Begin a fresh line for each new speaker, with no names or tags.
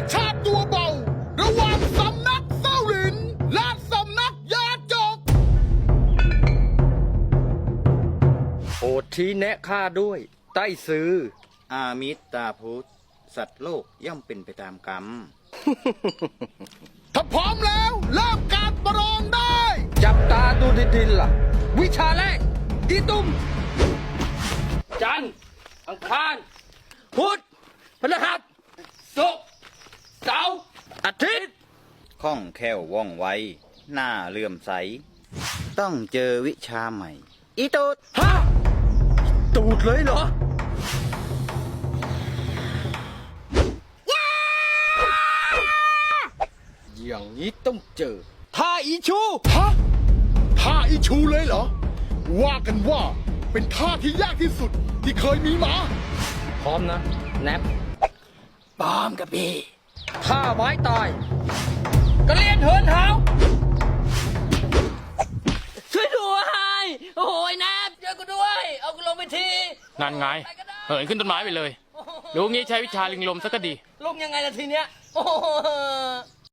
วิชาตัวเบา ระหว่างสำนักเส้าหลิน และสำนักยาจก
โอดทีแนะข้าด้วย ใต้ซื้อ
อามิตาพุทธสัตว์โลกย่อมเป็นไปตามกรรม
ถ้าพร้อมแล้วเริ่มการประลองได้
จับตาดูดินๆล่ะ วิชาแรกอีตุ้ม จันทร์อังคาร พุธพฤหัสศุกร์เสาร์อาทิตย์
คล่องแคล่วว่องไวหน้าเลื่อมใส ต้องเจอวิชาใหม่ อีตูด
ฮะตูดเลยเหรอ อย่างนี้ต้องเจอท่าอีชู
ฮะท่าอีชูเลยเหรอ ว่ากันว่าเป็นท่าที่ยากที่สุดที่เคยมีมา
พร้อมนะ แนบ
ปามกับพี่
ท่าไม้ตายกระ เรียนเหินหาว
ช่วยด้วย โอ้โหยแนบช่วยกูด้วย เอากูลงไปที
นั่นไงเหินขึ้นต้นไม้ไปเลย รู้งี้ใช้วิชาลิงลมสักก็ดี
ลงยังไงล่ะทีเนี้ยโอ้โห